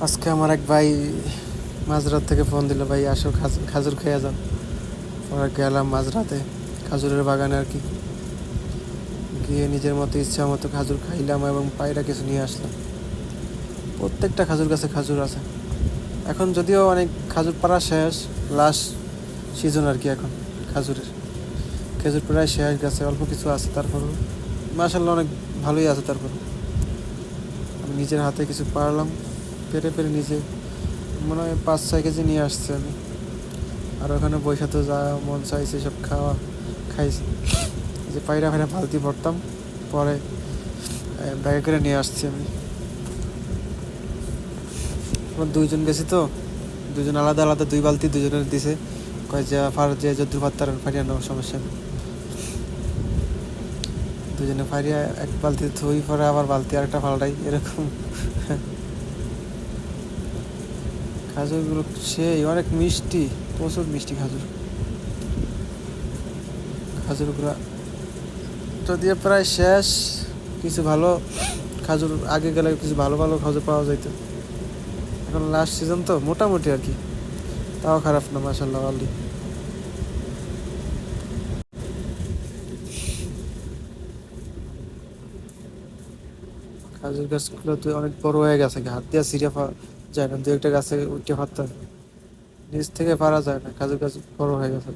আজকে আমার এক ভাই মাঝরাত থেকে ফোন দিল, ভাই, আসো, খাজ- খাজুর খেয়ে যাও। পরে গেলাম মাঝরাতে, খাজুরের বাগানে আর কি। গিয়ে নিজের মতো ইচ্ছা মতো খাজুর খাইলাম এবং পায়রা কিছু নিয়ে আসলাম। প্রত্যেকটা খাজুর গাছে খাজুর আছে। এখন যদিও অনেক খাজুর পাড়া শেষ লাস্ট সিজন আর কি এখন খাজুরের। খেজুর প্রায় শেষ গেছে, অল্প কিছু আছে তারপর মাসাল্লাহ অনেক ভালোই আছে তারপর আমি নিজের হাতে কিছু পারলাম। পেরে পেরে নিজে মনে হয় পাঁচ, ছয় কেজি নিয়ে আসছে আমি। আর ওখানে বৈশা তো যা মন চাইছে সব খাওয়া, খাইছি। যে পায়রা ফাইরা বালতি ভরতাম, পরে ব্যাগে করে নিয়ে আসছি আমি। আমার দুইজন গেছি তো দুজন আলাদা আলাদা দুই বালতি দুজনের দিছে। কয় যে ফার, যে যদ্দুর পাত্তার ফারিয়া নেওয়ার সমস্যা দুজনে ফারিয়া এক বালতি ধুই, পরে আবার বালতি আরেকটা ফালটাই, এরকম। খাজুরগুলো সেই অনেক মিষ্টি, প্রচুর মিষ্টি খাজুর। খাজুরগুলো যদিও প্রায় শেষ। কিছু ভালো খাজুর, আগে গেলে কিছু ভালো ভালো খাজুর পাওয়া যেত এখন লাস্ট সিজন তো মোটামুটি আর কি। তাও খারাপ না মাসাল্লাহ আল্লি খাজুর গাছগুলো তো অনেক বড় হয়ে গেছে হাত দিয়ে সিরিয়া যায় না দু একটা গাছে উঠে ফাটতে হয়। নিচ থেকে পারা যায় না, কাজের কাজ বড় হয়ে গেছে